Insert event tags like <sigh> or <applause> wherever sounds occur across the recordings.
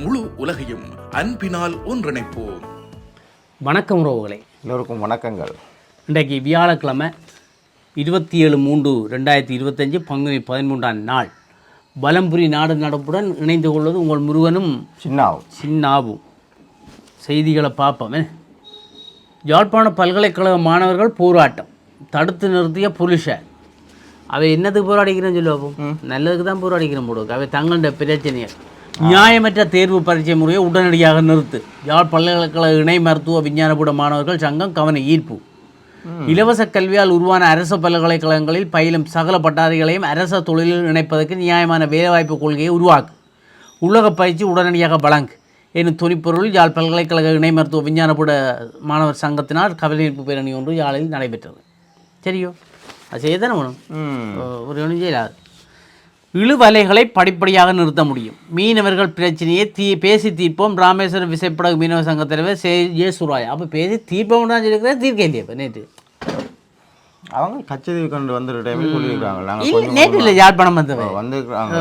முழு உலகையும் அன்பினால் ஒன்றிணைப்போம். வணக்கம் உறவுகளே. எல்லோருக்கும் வணக்கங்கள். இன்றைக்கு வியாழக்கிழமை இருபத்தி ஏழு மூன்று ரெண்டாயிரத்தி இருபத்தஞ்சு பங்குனி பதிமூன்றாம் நாள். பலம்புரி நாடு நடப்புடன் இணைந்து கொள்வது உங்கள் முருகனும் சின்னாவும். சின்னாவும். செய்திகளை பார்ப்போமே யாழ்ப்பாண பல்கலைக்கழக மாணவர்கள் போராட்டம். தடுத்து நிறுத்திய போலீஸார் அவை என்னத்துக்கு போராடிக்கிறேன்னு சொல்லுவோம் நல்லதுக்கு தான் போராடிக்கிறேன் போடுவோம் அவை தங்களோட பிரச்சனையை. நியாயமற்ற தேர்வு பரீட்சை முறையை உடனடியாக நிறுத்து. யாழ் பல்கலைக்கழக இணை மருத்துவ விஞ்ஞானபுட மாணவர்கள் சங்கம் கவன ஈர்ப்பு. இலவச கல்வியால் உருவான அரசு பல்கலைக்கழகங்களில் பயிலும் சகல பட்டாரிகளையும் அரச தொழிலில் இணைப்பதற்கு நியாயமான வேலைவாய்ப்பு கொள்கையை உருவாக்கு. உலக பயிற்சி உடனடியாக வழங்கு. எனும் துணிப்பொருள் யாழ் பல்கலைக்கழக இணை மருத்துவ விஞ்ஞானபுட மாணவர் சங்கத்தினால் கவனஈர்ப்பு பேரணி ஒன்று யாழில் நடைபெற்றது. சரியோ? அது செய்ய தானே வேணும் ஒரு ஒன்றும் செய்யலாது இழுவலைகளை படிப்படியாக நிறுத்த முடியும். மீனவர்கள் பிரச்சனையை தீ பேசி தீர்ப்போம். ராமேஸ்வரம் விசைப்படகு மீனவ சங்க தலைவர் சே ஏ சுராய் அப்போ பேசி தீர்ப்போம் தான் சொல்லியிருக்கிறேன் தீர்க்க இல்லையா நேற்று? அவங்க கச்சேரி கண்டு வந்துற டைமில் சொல்லியிருக்காங்க இல்லை நேற்று இல்லை யாழ்ப்பாணம் வந்தவன் வந்துருக்காங்க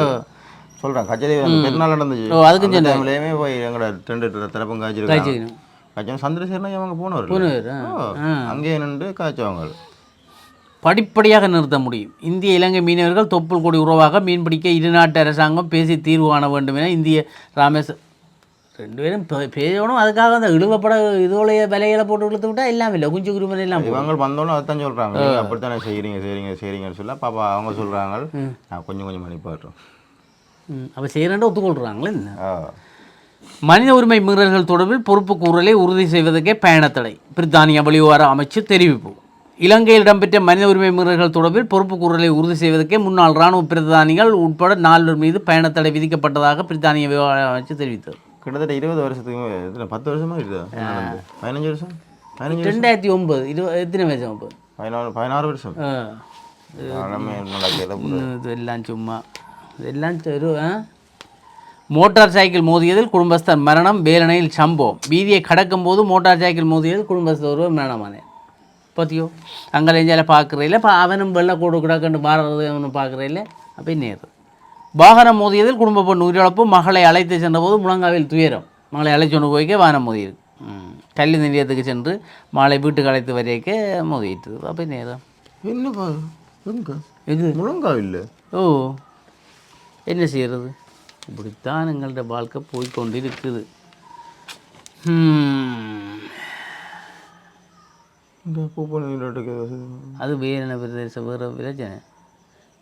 சொல்கிறேன் அந்த பெருநாள் நடந்துச்சு. ஓ, அதுக்கும் அந்த டைம்லயுமே போய் எங்களோட ரெண்டு திறப்பும் காய்ச்சிருக்காங்க. காய்ச்சவங்க சந்திரசேகரன் அவங்க போனவர். போனவர், அங்கேயே நின்று காய்ச்சவங்க படிப்படியாக நிறுத்த முடியும். இந்திய இலங்கை மீனவர்கள் தொப்புள் கொடி உறவாக மீன்பிடிக்க இரு நாட்டு அரசாங்கம் பேசி தீர்வு காண வேண்டும் என இந்திய ராமேஸ்வர ரெண்டு பேரும் பேசணும் அதுக்காக அந்த இழுவப்பட இதோடைய விலைகளை போட்டு இழுத்து விட்டா எல்லாம் இல்லை. குஞ்சு குருமன் எல்லாம். இவங்க வந்தோன்னே அதான் சொல்கிறாங்க அப்படித்தானே செய்கிறீங்க செய்கிறீங்க செய்கிறீங்கன்னு சொல்ல பாப்பா அவங்க சொல்கிறாங்க நான் கொஞ்சம் கொஞ்சம் பண்ணி பாடுறோம் அப்போ செய்கிறேன்ட்டு ஒத்துக்கொள்கிறாங்களே மனித உரிமை மீறல்கள் தொடர்பில் பொறுப்பு கூறலை உறுதி செய்வதற்கே பயணத்தடை. பிரித்தானிய வெளிவார அமைச்சர் தெரிவிப்பு. இலங்கையில் இடம்பெற்ற மனித உரிமை மீறல்கள் தொடர்பில் பொறுப்பு கூறலை உறுதி செய்வதற்கே முன்னாள் இராணுவ பிரதானிகள் உட்பட நால்வர் மீது பயணத்தடை விதிக்கப்பட்டதாக பிரித்தானிய விவகார அமைச்சர் தெரிவித்தது. கிட்டத்தட்ட இருபது வருஷத்துக்கு பத்து வருஷமா இருக்குதா? பதினஞ்சு வருஷம்? பதினஞ்சு வருஷம்? ரெண்டாயிரத்தி ஒன்பது இருபது எத்தனை வயசு ஒன்பது பதினாறு பதினாறு வருஷம். எல்லாமே எல்லாம் சும்மா. ஆ? மோட்டார் சைக்கிள் மோதியதில் குடும்பஸ்தர் மரணம் வேலனையில் சம்பவம். வீதியை கடக்கும் போது மோட்டார் சைக்கிள் மோதியதில் குடும்பஸ்தர் ஒருவர் மரணமானேன் பார்த்தியோ அங்கே எஞ்சால பார்க்குறதில்ல இப்போ அவனும் வெள்ளை கூடு கிடக்கண்டு மாறுறது அவனும் பார்க்குறதில்ல அப்போ நேரு வாகனம் மோதியதில் குடும்ப பெண் உயிரிழப்பு மகளை அழைத்து சென்றபோது முழங்காவில் துயரம் மகளை அழைச்சு கொண்டு போய்க்க வாகனம் மோதியிருக்கு. கல்வி நிலையத்துக்கு சென்று மாலை வீட்டுக்கு அழைத்து வரைக்க மோதிட்டு அப்போ நேரம் என்னப்பா எங்க இது முழங்கா இல்லை ஓ என்ன செய்கிறது இப்படித்தான் எங்கள்ட வாழ்க்கை போய்க்கொண்டிருக்குது ஹம். இங்கே பூப்பணி அது? வேறு என்ன பிரதேச வேறு பிரச்சனை.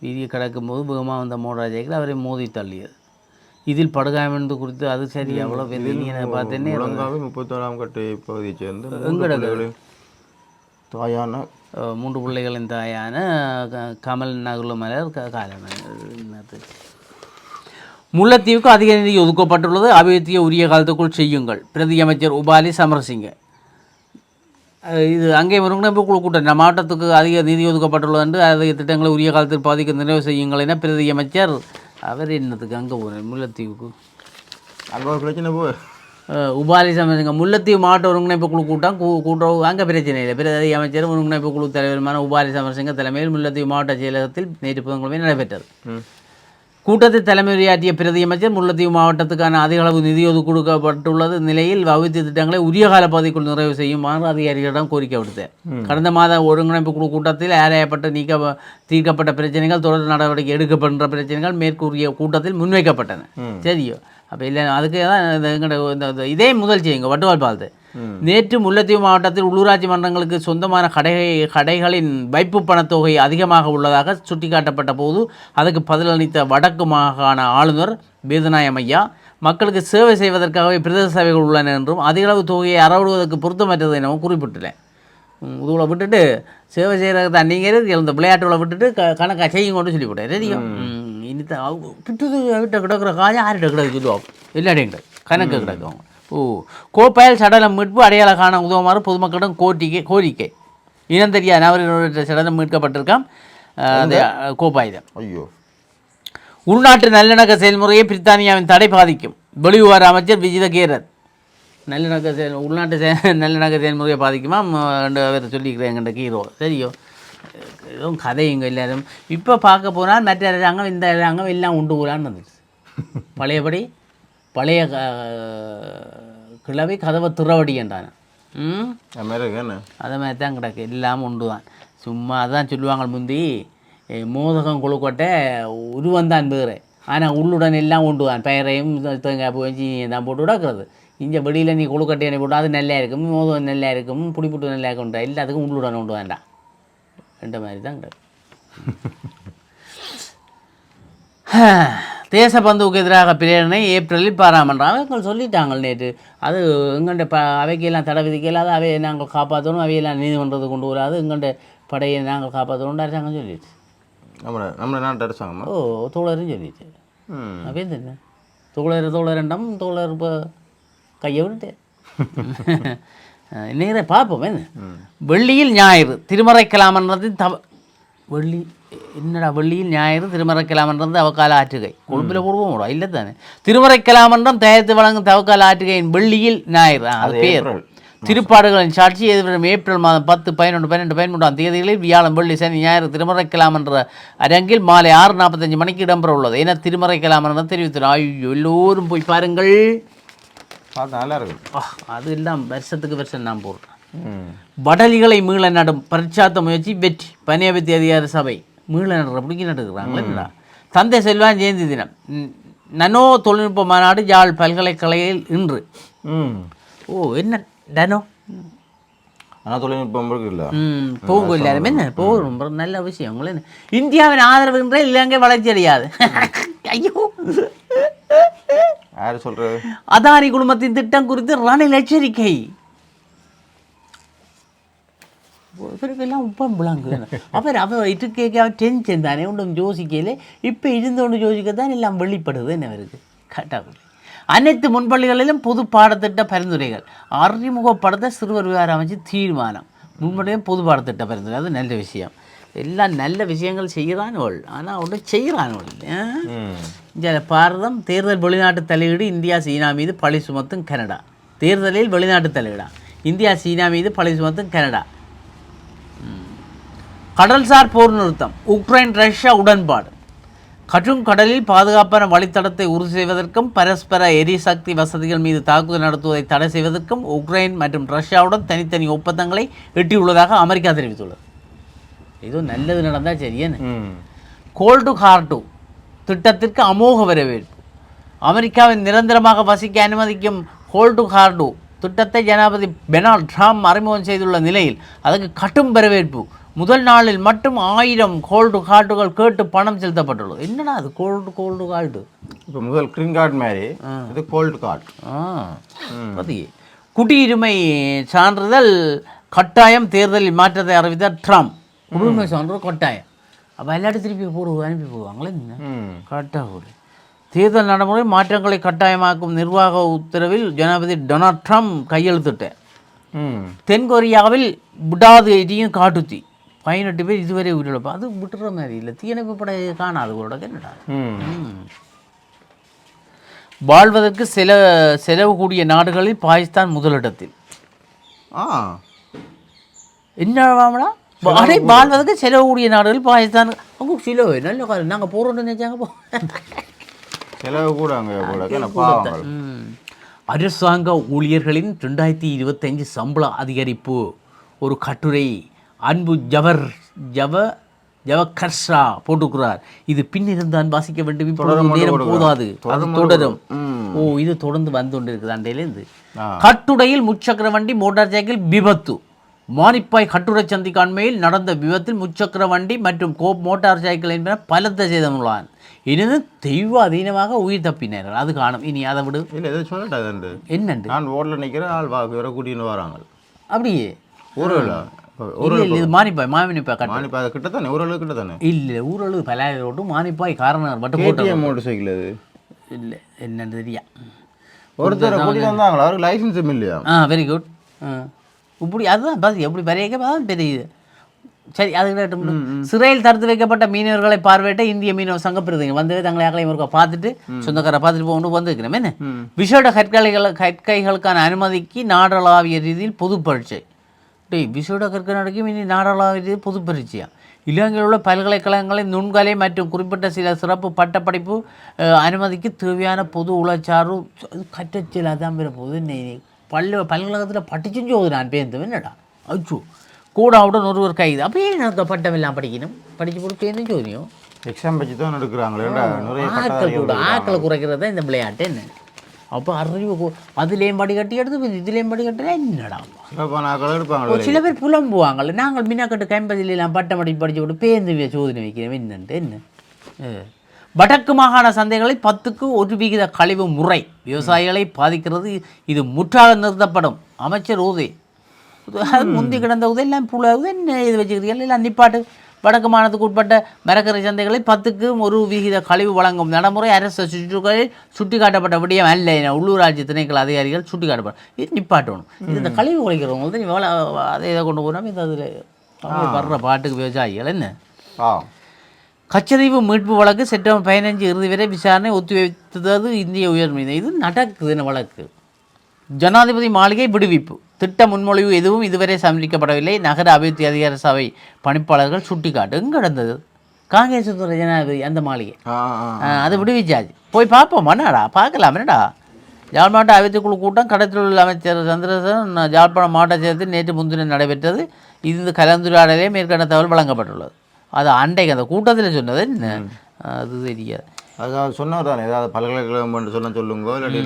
வீதியை கடக்கும்போது வேகமாக வந்த மோட்டார் சைக்கிள் அவரை மோதி தள்ளியது. இதில் படுகாயமென்று குறித்து அது சரி அவ்வளோ பெரிய பார்த்தேன்னே முப்பத்தோராம் கட்டை பகுதியை சேர்ந்து எங்கட தாயான மூன்று பிள்ளைகளின் தாயான கமல் நகுல மலர் க- காலமலர் முல்லைத்தீவுக்கு அதிக நிதி ஒதுக்கப்பட்டுள்ளது. அபிவிருத்தியை உரிய காலத்துக்குள் செய்யுங்கள். பிரதி அமைச்சர் உபாலி சமரசிங்க. இது அங்கே முருங்கனப்பு குழு கூட்டம். நம்ம மாவட்டத்துக்கு அதிக நிதி ஒதுக்கப்பட்டுள்ளது என்று அதிக திட்டங்களை உரிய காலத்தில் பாதிக்க நிறைவு செய்யுங்கள் என பிரதி அமைச்சர் அவர் என்னத்துக்கு அங்கே போகிறேன் முல்லைத்தீவுக்கு. அங்கே ஒரு பிரச்சனை போ. உபாலி சமரசிங்க முல்லைத்தீவு மாவட்ட ஒருங்கிணைப்பு குழு கூட்டம். கூட்டம் அங்கே பிரச்சனை இல்லை. பிரதி அமைச்சர் ஒருங்கிணைப்பு குழு தலைவருமான உபாலி சமரசிங்க தலைமையில் முல்லைத்தீவு மாவட்ட செயலகத்தில் நேற்று புதன்கிழமை நடைபெற்றது. கூட்டத்தில் தலைமையுரையாற்றிய பிரதி அமைச்சர் முல்லைத்தீவு மாவட்டத்துக்கான அதிக அளவு நிதி ஒதுக்கொடுக்கப்பட்டுள்ளது நிலையில் அபிவிருத்தி திட்டங்களை உரிய கால பகுதிக்குள் நிறைவு செய்யுமாறு அதிகாரிகளிடம் கோரிக்கை விடுத்தார் கடந்த மாத ஒருங்கிணைப்பு குழு கூட்டத்தில் ஆராயப்பட்ட நீக்க தீர்க்கப்பட்ட பிரச்சனைகள் தொடர் நடவடிக்கை எடுக்கப்படுகின்ற பிரச்சனைகள் மேற்கூறிய கூட்டத்தில் முன்வைக்கப்பட்டன. சரியோ? அப்போ இல்லை அதுக்கு தான் இந்த இதே முதல் செய்யுங்க. வட்டுவால் பாலத்தை. நேற்று முல்லைத்தீவு மாவட்டத்தில் உள்ளூராட்சி மன்றங்களுக்கு சொந்தமான கடை கடைகளின் வைப்பு பணத்தொகை அதிகமாக உள்ளதாக சுட்டிக்காட்டப்பட்ட போது அதுக்கு பதிலளித்த வடக்கு மாகாண ஆளுநர் வேதநாயம் ஐயா மக்களுக்கு சேவை செய்வதற்காகவே பிரதேச சபைகள் உள்ளன என்றும் அதிகளவு தொகையை அறவிடுவதற்கு பொருத்தமற்றது எனவும் குறிப்பிட்டுள்ளேன் இதுகளை விட்டுட்டு சேவை செய்கிறத நீங்கள் இந்த விளையாட்டுகளை விட்டுட்டு க கணக்காக செய்யுங்கன்னு சொல்லிவிட்டேன் ரெடியோ? இனி விட்டுது விட்ட கிடக்கிற காயம் ஆர்கிட்ட கிடக்கு சொல்லுவோம் இல்லாட்டிங்க கணக்கு கிடக்கும் ஓ கோப்பாயில் சடலம் மீட்பு அடையாள காண உதவுமாறு பொதுமக்களிடம் கோரிக்கை கோரிக்கை. இனம் தெரியா நபரினுடைய சடலம் மீட்கப்பட்டிருக்காம் அஹ், அது கோப்பாயில் ஐயோ. உள்நாட்டு நல்லிணக்க செயல்முறையை பிரித்தானியாவின் தடை பாதிக்கும். வெளிவிவகார அமைச்சர் விஜித கேரத் நல்லிணக்க செயல் உள்நாட்டு செய <laughs> நல்லிணக்க செயல்முறையை பாதிக்குமா? பேர் சொல்லிக்கிறேன் எங்கள்கிட்ட ஹீரோ சரியோ. எதுவும் கதை இங்கே எல்லாரும். இப்போ பார்க்க போனால் மற்ற அரசாங்கம் இந்த அரசாங்கம் எல்லாம் உண்டு கூடான்னு வந்துச்சு <laughs> பழையபடி பழைய கிழவி கதவை துறவடி என்றான். அதே மாதிரி தான் கிடக்கு. எல்லாம் உண்டு தான். சும்மா அதான் சொல்லுவாங்க முந்தி மோதகம் கொழுக்கொட்டை உருவந்தான் பேர் ஆனால் உள்ளுடன் எல்லாம் உண்டு தான். பயிரையும் தேங்காய் பூ சீனியை தான் போட்டு விடக்கிறது இங்கே வெளியில் நீ கொழுக்கட்டையை போட்டு அது நல்லா இருக்கும் மோதகம் நல்லா இருக்கும் புடிப்புட்டு நல்லா இருக்கும் எல்லாத்துக்கும் உள்ளுடன் உண்டு வேண்டாம் ரெண்டு மாதிரி தான் கிடக்கு. <laughs> தேசபந்துவுக்கு எதிராக பிரேரணை ஏப்ரலில் பாராமன்றம் அவங்க சொல்லிட்டாங்க நேற்று. அது எங்கள்ட ப அவைக்கெல்லாம் தடை விதிக்கலாது அவையை நாங்கள் காப்பாற்றணும் அவையெல்லாம் நீதிமன்றத்தை கொண்டு வராது எங்கள்ட படையை நாங்கள் காப்பாற்றணும் அரசாங்கம் சொல்லிடுச்சு. நம்ம நம்ம நாட்டு அரசாங்கம்மா ஓ தோழரும் சொல்லிடுச்சு ம். அப்போ என்ன? தோழர் தோழரண்டம் தோழர் இப்போ கையை விட்டு நேர பார்ப்போம் என்ன? வெள்ளியில் ஞாயிறு திருமறைக்கலாமன்றது தவ வெள்ளி என்னடா வெள்ளியில் ஞாயிறு திருமறைக்கலாமன்றது அவக்கால ஆற்றுகை. கொழும்பில் போடுவோம் கூட இல்லை தானே. திருமறைக்கலாமன்றம் தயாரித்து வழங்கும் தவக்கால ஆற்றுகையின் வெள்ளியில் ஞாயிறு. அது பேர். திருப்பாடுகளின் சாட்சி எதிர்வரும் ஏப்ரல் மாதம் பத்து பதினொன்று பன்னெண்டு பதிமூன்றாம் தேதிகளில் வியாழன் வெள்ளி சனி ஞாயிறு திருமறைக்கலாம் என்ற அரங்கில் மாலை ஆறு நாற்பத்தஞ்சு மணிக்கு இடம்பெற உள்ளது. என திருமறைக்கலாம் என தெரிவித்தார் ஐயோ எல்லோரும் போய் பாருங்கள். அது எல்லாம் வருஷத்துக்கு வருஷம் நான் போடுறேன். வடலிகளை மீள நடும் பரிச்சாத்த முயற்சி வெற்றி. பனியபத்தி அதிகார சபை. மீள நடுற பிடிக்கி நடுக்கிறாங்களா தந்தை செல்வான் ஜெயந்தி தினம். நனோ தொழில்நுட்ப மாநாடு யாழ் பல்கலைக்கழகில் இன்று. ஓ என்ன டனோ ஆனால் தொழில்நுட்பம் போகும் எல்லாருமே. என்ன போகும். நல்ல விஷயம். உங்களை இந்தியாவின் ஆதரவுன்ற இலங்கை வளர்ச்சி அடையாது. <laughs> ஐயோ. யார் சொல்கிறது அதானி குழுமத்தின் திட்டம் குறித்து ரணில் எச்சரிக்கை. இவருக்கெல்லாம் உப்பம் விளங்கு அவர் அவர் இது கேட்க டென்ஷன் தானே ஒன்றும் யோசிக்கல இப்போ இருந்தோண்டு யோசிக்கத்தான் எல்லாம் வெளிப்படுது என்ன அவருக்கு கட்டாகுது அனைத்து முன்பள்ளிகளிலும் பொது பாடத்திட்ட பரிந்துரைகள் அறிமுகப்படுத்த சிறுவர் விவகார அமைச்சு தீர்மானம் முன்படியும் பொது பாடத்திட்ட பரிந்துரை அது நல்ல விஷயம் எல்லாம் நல்ல விஷயங்கள் செய்கிறானவள் ஆனால் ஒன்றும் செய்கிறானவள் இந்திய பாரதம் தேர்தல் வெளிநாட்டு தலையீடு இந்தியா சீனா மீது பழி சுமத்தும் கனடா தேர்தலில் வெளிநாட்டு தலையீடா இந்தியா சீனா மீது பழி சுமத்தும் கனடா. கடல்சார் போர் நிறுத்தம் உக்ரைன் ரஷ்யா உடன்பாடு. கற்றும் கடலில் பாதுகாப்பான வழித்தடத்தை உறுதி செய்வதற்கும் பரஸ்பர எரிசக்தி வசதிகள் மீது தாக்குதல் நடத்துவதை தடை செய்வதற்கும் உக்ரைன் மற்றும் ரஷ்யாவுடன் தனித்தனி ஒப்பந்தங்களை எட்டியுள்ளதாக அமெரிக்கா தெரிவித்துள்ளது. இது நல்லது நடந்தால் சரியேன்னு ம். கோல்டு ஹார்டு திட்டத்திற்கு அமோக வரவேற்பு. அமெரிக்காவின் நிரந்தரமாக வசிக்க அனுமதிக்கும் கோல்டு ஹார்டு திட்டத்தை ஜனாதிபதி டொனால்ட் ட்ரம்ப் அறிமுகம் செய்துள்ள நிலையில் அதற்கு கடும் வரவேற்பு. முதல் நாளில் மட்டும் ஆயிரம் கோல்டு கார்டுகள் கேட்டு பணம் செலுத்தப்பட்டுள்ளது. என்னடா அது கோல்டு கோல்டு கார்டு? இப்போ முதல் கிரீன் கார்டு மாதிரி. இது கோல்டு கார்டு. பதி குடியுரிமை சான்றிதழ் கட்டாயம் தேர்தலில் மாற்றத்தை அறிவித்தார் ட்ரம்ப். குடியுரிமை சான்றிதழ் கட்டாயம். அப்போ எல்லாரும் திருப்பி போடு அனுப்பி போடுவாங்களே என்ன? ம். கட்டாகுடி தேர்தல் நடைமுறை மாற்றங்களை கட்டாயமாக்கும் நிர்வாக உத்தரவில் ஜனாதிபதி டொனால்ட் ட்ரம்ப் கையெழுத்திட்டார். ம். தென்கொரியாவில் விடாது எரியும் காட்டுத்தீ பதினெட்டு பேர் இதுவரை உயிரிழப்பு. அது விட்டுற மாதிரி இல்லை. தீயணைப்பு படை காணாது கூட என்னடா. வாழ்வதற்கு செல செலவு கூடிய நாடுகளில் பாகிஸ்தான் முதலிடத்தில். ஆ. என்னவாமடா அடே வாழ்வதற்கு செலவு கூடிய நாடுகளில் பாகிஸ்தான். அங்கே சில நல்ல காலம். நாங்கள் போகிறோம்னு நினைச்சாங்க போ. செலவு கூட அங்கே என்ன. அரசாங்க ஊழியர்களின் ரெண்டாயிரத்தி இருபத்தஞ்சு சம்பள அதிகரிப்பு ஒரு கட்டுரை அன்பு ஜவர் ஜவ ஜவகர்ஷா போட்டுக்கிறார். இது பின்னிருந்தான் வாசிக்க வேண்டும். இப்பொழுது நேரம் கொண்டு போதாது. அது தொடரும். ஓ இது தொடர்ந்து வந்து கொண்டிருக்குது அண்டையிலேருந்து ஆ. கட்டுடையில் முச்சக்கர வண்டி மோட்டார் சைக்கிள் விபத்து. மானிப்பாய் கட்டுரை சந்திக்கு அண்மையில் நடந்த விபத்தில் முச்சக்கர வண்டி மற்றும் கோப் மோட்டார் சைக்கிள் என்பன பலத்த சேதமுள்ளான். இனிது தெய்வ அதீனமாக உயிர் தப்பினார்கள். அது காணும். இனி அதை விடு. இல்லை எதை சொல்லட்டா என்னண்டு? நான் ரோட்டில் நிற்கிறேன் ஆள் வா வேற கூட்டின்னு வராங்க. அப்படியே? ஊரில் இல்ல இது மானிப்பாய் மாமினிப்பாய் கட்டு. மானிப்பா அது கிட்ட தானே ஊரில் கிட்ட தானே இல்ல ஊரளவு பலாயிரம் ரோட்டு மானிப்பாய் காரணம் மட்டும் போட்டு மோட்டர் சைக்கிள் அது? இல்லை என்னன்னு தெரியா. ஒருத்தர் கூட்டிட்டு வந்தாங்களா? அவருக்கு லைசன்ஸும் இல்லையா? ஆ வெரி குட் இப்படி அதுதான் பாஸ் எப்படி பெரிய தான் சரி அது சிறையில் தடுத்து வைக்கப்பட்ட மீனவர்களை பார்வையிட்ட இந்திய மீனவ சங்க பிரதிங்க வந்து தங்களை அகலையும் ஒருக்கா பார்த்துட்டு சொந்தக்காரை பார்த்துட்டு போகணும் வந்துருக்கிறோம் என்ன? விசேட கற்கைகள் கற்கைகளுக்கான அனுமதிக்கு நாடளாவிய ரீதியில் பொது பரீட்சை. டேய் விசேட கற்கை நடக்கும் இனி நாடளாவிய ரீதியில் பொது பரீட்சையா இலங்கையில் உள்ள பல்கலைக்கழகங்களின் நுண்கலை மற்றும் குறிப்பிட்ட சில சிறப்பு பட்டப்படிப்பு அனுமதிக்கு தேவையான பொது உளச்சாறு கட்டச்சில் அதான் நீ பள்ளி பல்கலைக்கழகத்தில் படிச்சும் போகுது நான் பேருந்து என்னடா அச்சோ கூடாவுடன் ஒருவர் கைது அப்பயே எனக்கு பட்டம் எல்லாம் படிக்கணும் படிச்சு போட்டு பேருந்து சோதியும் எக்ஸாம் வச்சு தான் எடுக்கிறாங்களே ஆக்கள் கூட ஆக்களை குறைக்கிறது தான் இந்த விளையாட்டு என்ன அப்போ அறிவு அதுலேயும் படி கட்டி எடுத்து இதுலேயும் படி கட்டினா என்னடா சில பேர் புலம்புவாங்கல்ல நாங்கள் மின்னாக்கட்டு கைம்பதியில் எல்லாம் பட்டம் படி படிச்சு விட்டு பேருந்து சோதனை வைக்கிறோம் என்னன்ட்டு என்ன. வடக்கு மாகாண சந்தைகளில் பத்துக்கு ஒரு விகித கழிவு முறை விவசாயிகளை பாதிக்கிறது இது முற்றாக நிறுத்தப்படும் அமைச்சர் அது முந்தி கிடந்த உதவி எல்லாம் புல என்ன இது வச்சுக்கிறீர்கள் எல்லாம் நிப்பாட்டு வடக்கு மாநிலத்துக்கு உட்பட்ட மரக்கரை சந்தைகளில் பத்துக்கு ஒரு விகித கழிவு வழங்கும் நடைமுறை அரசு சுற்றுகளில் சுட்டிக்காட்டப்பட்ட விடயம் அல்ல என உள்ளூராட்சி திணைக்கள அதிகாரிகள் சுட்டிக்காட்டப்படும் இது நிப்பாட்டணும். இது இந்த கழிவு குறைக்கிறவங்க தான் எவ்வளோ அதை இதை கொண்டு போனால் இந்த அதில் வர்ற பாட்டுக்கு விவசாயிகள் என்ன? ஆ. கச்சதீவு மீட்பு வழக்கு செப்டம்பர் பதினஞ்சு இறுதி வரை விசாரணை ஒத்திவைத்தது இந்திய உயர்நீதி இது நடக்குது இந்த வழக்கு? ஜனாதிபதி மாளிகை விடுவிப்பு. திட்ட முன்மொழிவு எதுவும் இதுவரை சமர்ப்பிக்கப்படவில்லை. நகர அபிவிருத்தி அதிகார சபை பணிப்பாளர்கள் சுட்டிக்காட்டு எங்கே நடந்தது காங்கிரஸ் துறை ஜனாதிபதி அந்த மாளிகை. அது விடுவிச்சாச்சு போய் பார்ப்போம். என்னடா? பார்க்கலாம். என்னடா? யாழ் மாவட்ட அவைத்துக் குழு கூட்டம் கடற்றொழில் அமைச்சர் சந்திரசன் யாழ்ப்பாணம் மாவட்ட செயலகத்தில் நேற்று முன்தினம் நடைபெற்றது. இது கலந்துரையாடலே மேற்கண்ட தகவல் வழங்கப்பட்டுள்ளது. அது அன்றைக்கு அந்த கூட்டத்தில் சொன்னது என்ன? அது தெரியாது. அதுக்காக சொன்னவர் தானே? ஏதாவது பல்கலைக்கழகம் என்று சொன்ன சொல்லுங்க இல்லாட்டி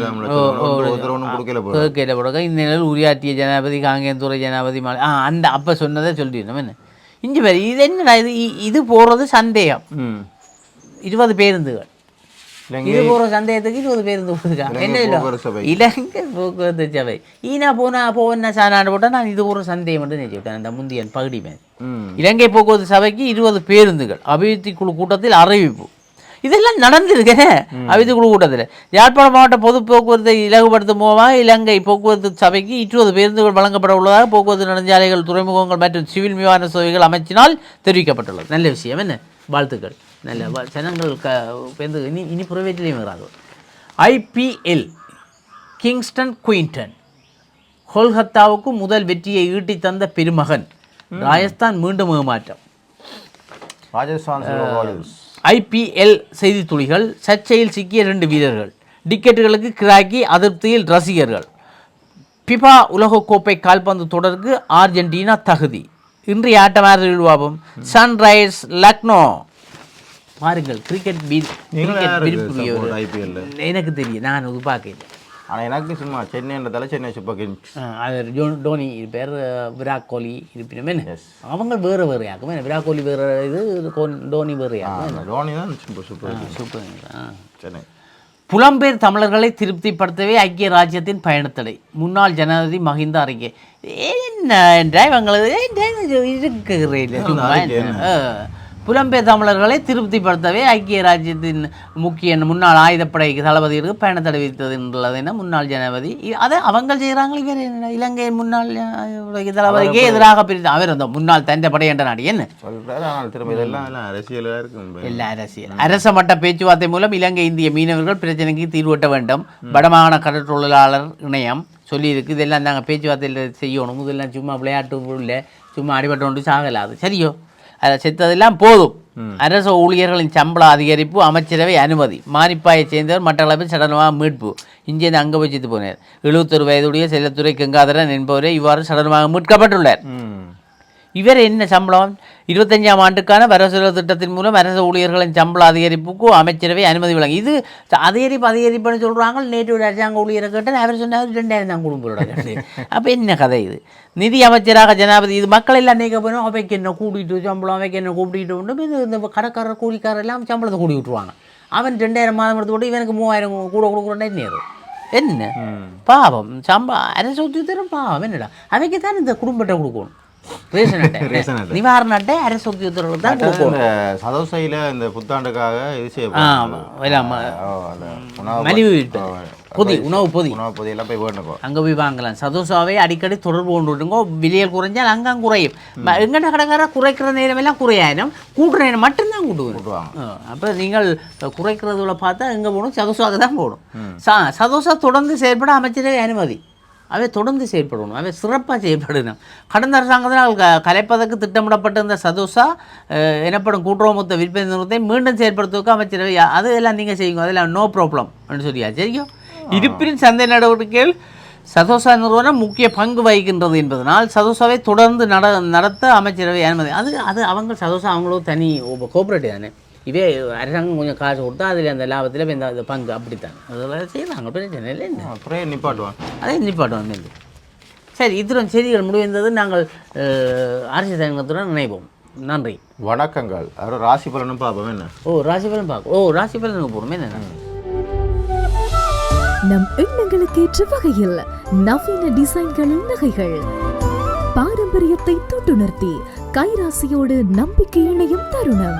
கொடுக்கல போல. கேட்க போடுங்க இந்த நிலையில் உரையாற்றிய ஜனாதிபதி காங்கேயத்துறை ஜனாதிபதி மாலை ஆ அந்த அப்போ சொன்னதை சொல்லிடணும். என்ன? இஞ்சி பேர் இது என்னடா இது? இது போகிறது சந்தேகம். இருபது பேருந்துகள். இது போகிற சந்தேகத்துக்கு இருபது பேருந்து போட்டுருக்காங்க என்ன இல்லை. இலங்கை போக்குவரத்து சபை. ஈனா போனா போன சாநாடு போட்டால் நான் இது ஒரு சந்தேகம் மட்டும் நினைச்சு விட்டேன் அந்த முந்தியன் பகுதி மேல். இலங்கை போக்குவரத்து சபைக்கு இருபது பேருந்துகள். அபிவிருத்தி குழு கூட்டத்தில் அறிவிப்பு. இதெல்லாம் நடந்திருக்கு. அபிவிருத்தி குழு கூட்டத்தில். யாழ்ப்பாணம் மாவட்ட பொது போக்குவரத்தை இலகுபடுத்தும் மூலமாக இலங்கை போக்குவரத்து சபைக்கு இருபது பேருந்துகள் வழங்கப்பட உள்ளதாக போக்குவரத்து நெடுஞ்சாலைகள் துறைமுகங்கள் மற்றும் சிவில் விமான சேவைகள் அமைச்சினால் தெரிவிக்கப்பட்டுள்ளது. நல்ல விஷயம். என்ன? வாழ்த்துக்கள். நல்ல ஜனங்கள் க பேருந்து இனி இனி புறவேட்டிலையும் வராது. IPL Kingston Quinton. கொல்கத்தாவுக்கு முதல் வெற்றியை ஈட்டித் தந்த பெருமகன். ராஜஸ்தான் மீண்டும் ஏமாற்றம். ராஜஸ்தான் ஐபிஎல் செய்தி துளிகள் சர்ச்சையில் சிக்கிய ரெண்டு வீரர்கள் டிக்கெட்டுகளுக்கு கிராக்கி அதிருப்தியில் ரசிகர்கள். பிபா உலகக்கோப்பை கால்பந்து தொடருக்கு அர்ஜென்டினா தகுதி. இன்றைய ஆட்டமாறு விழுவாபம் சன்ரைஸ் லக்னோ. பாருங்கள் கிரிக்கெட்? எனக்கு தெரியும் நான் இது பார்க்கல ஆனால் எனக்கு சும்மா சென்னைன்றதால சென்னை சூப்பர் கிங்ஸ். அது டோனி இருப்பார் விராட் கோலி இருப்பினும் அவங்க வேறு வேறு யாக்கும் விராட் கோலி வேறு இது இது டோனி வேறு யாக்கும் தோனி தான் சூப்பர் சூப்பர் சூப்பர். சென்னை. புலம்பெயர் தமிழர்களை திருப்திப்படுத்தவே ஐக்கிய ராஜ்யத்தின் பயணத்தடை. முன்னாள் ஜனாதிபதி மஹிந்த அறிக்கை. என்ன? என்ன? ஆ. புலம்பெயர் தமிழர்களை திருப்திப்படுத்தவே ஐக்கிய ராஜ்யத்தின் முக்கிய முன்னாள் ஆயுதப்படை தளபதிகளுக்கு பயணத்தடை விதித்தது என்ன முன்னாள் ஜனாதிபதி இ- அதை அவங்க செய்கிறாங்க இவர் என்ன? இலங்கை முன்னாள் தளபதிக்கே எதிராக பிரித்து அவர் அந்த முன்னாள் தந்த படை என்ற நாடு. என்ன? எல்லாம் அரசியல் அரச மட்ட பேச்சுவார்த்தை மூலம் இலங்கை இந்திய மீனவர்கள் பிரச்சனைக்கு தீர்வட்ட வேண்டும். வடமாகாண கடற்றொழிலாளர் இணையம் சொல்லியிருக்கு. இதெல்லாம் நாங்கள் பேச்சுவார்த்தையில் செய்யணும். இதெல்லாம் சும்மா விளையாட்டு இல்லை சும்மா அடிபட்டு கொண்டு சாகலாது சரியோ? அதை செத்ததெல்லாம் போதும். அரசு ஊழியர்களின் சம்பள அதிகரிப்பு அமைச்சரவை அனுமதி. மானிப்பாயைச் சேர்ந்தவர் மட்டக்களப்பில் சடலமாக மீட்பு. இங்கேருந்து அங்கே வச்சுட்டு போனார். எழுபத்தொரு வயதுடைய செல்லத்துறை கங்காதரன் என்பவரே இவ்வாறு சடலமாக மீட்கப்பட்டுள்ளார். இவர் என்ன சம்பளம்? இருபத்தஞ்சாம் ஆண்டுக்கான வரவு திட்டத்தின் மூலம் அரசு ஊழியர்களின் சம்பள அதிகரிப்புக்கு அமைச்சரவை அனுமதி வழங்கி இது அதிகரிப்பு அதிகரிப்புன்னு சொல்கிறாங்க நேற்று ஒரு அரசாங்க ஊழியரை கேட்டால் அவர் சொன்னார் ரெண்டாயிரம் தான் குடும்பத்தோட கேட்டு அப்போ என்ன கதை இது? நிதி அமைச்சராக ஜனாதிபதி இது மக்கள் எல்லாம் நீக்க போயிடும் அவைக்கு என்ன கூட்டிட்டு சம்பளம் அவைக்கு என்ன கூட்டிகிட்டு உண்டு இது இந்த கடைக்காரர் கூலிக்காரர் எல்லாம் சம்பளத்தை கூடி விட்டுருவாங்க. அவன் ரெண்டாயிரம் மாதம் எடுத்து போட்டு இவனுக்கு மூவாயிரம் கூட கொடுக்குறேன் என்ன அது? என்ன? பாவம் சம்பளம் அரசு உத்தியோகத்தரும் பாவம் என்னடா? அவைக்கு தான் இந்த குடும்பத்தை கொடுக்கணும். ரேஷன் அட்டை. <laughs> ரேஷன் அட்டை. நிவாரண அட்டை அரசு உத்தியோகத்தர்களுக்கு தான் கொடுக்கணும் இந்த புத்தாண்டுக்காக இது எல்லாம் உணவு மலிவு வீட்டு. பொதி உணவு பொதி. உணவு பொதியெல்லாம் போய் வேணுக்கோ அங்கே போய் வாங்கலாம். சதோசாவை அடிக்கடி தொடர்பு கொண்டு விட்டுங்க விலையில் குறைஞ்சால் அங்கே குறையும். எங்கட கடைக்கார குறைக்கிற நேரமெல்லாம் குறையாயிரம் கூட்டுற நேரம் மட்டும்தான் கூட்டுவாங்க. அப்போ நீங்கள் குறைக்கிறதுல பார்த்தா எங்கே போகணும்? சதோசாவுக்கு தான் போகணும். ச சதோசா தொடர்ந்து செயல்பட அமைச்சரவை அனுமதி. அவை தொடர்ந்து செயல்படணும் அவை சிறப்பாக செயல்படணும். கடந்த அரசாங்கத்தினால் க கலைப்பதற்கு திட்டமிடப்பட்டிருந்த சதோசா எனப்படும் கூட்டுறவு மொத்த விற்பனை நிறுவனத்தை மீண்டும் செயல்படுத்துவதற்கு அமைச்சரவை அது எல்லாம் நீங்கள் செய்யுங்க அதெல்லாம் நோ ப்ராப்ளம் அப்படின்னு சொல்லியா சரியும் இருப்பினும் சந்தை நடவடிக்கைகள் சதோசா நிறுவனம் முக்கிய பங்கு வகிக்கின்றது என்பதனால் சதோசாவை தொடர்ந்து நட நடத்த அமைச்சரவை அனுமதி அது அது அவங்க சதோசா அவங்களும் தனி கோஆப்ரேட்டிவ் தானே. இதே அரசாங்கம் கொஞ்சம் காசு கொடுத்தா அதில் அந்த லாபத்தில் இந்த பங்கு அப்படித்தான் அதெல்லாம் செய்வாங்க பிரச்சனை இல்லை என்ன அப்புறம் நிப்பாட்டுவான் அதே நிப்பாட்டம் வந்து சரி இத்துடன் செய்திகள் முடிவந்தது நாங்கள் அரசு சங்கத்துடன் நினைப்போம் நன்றி வணக்கங்கள் அப்புறம் ராசி பலனும் பார்ப்போம் என்ன ஓ ராசிபலன் பார்க்க ஓ ராசிபலனுக்கு போகணுமே என்ன நம் எண்ணங்களுக்கு ஏற்ற வகையில் நவீன டிசைன்களில் நகைகள் பாரம்பரியத்தை தொட்டுணர்த்தி கைராசியோடு நம்பிக்கை இணையும் தருணம்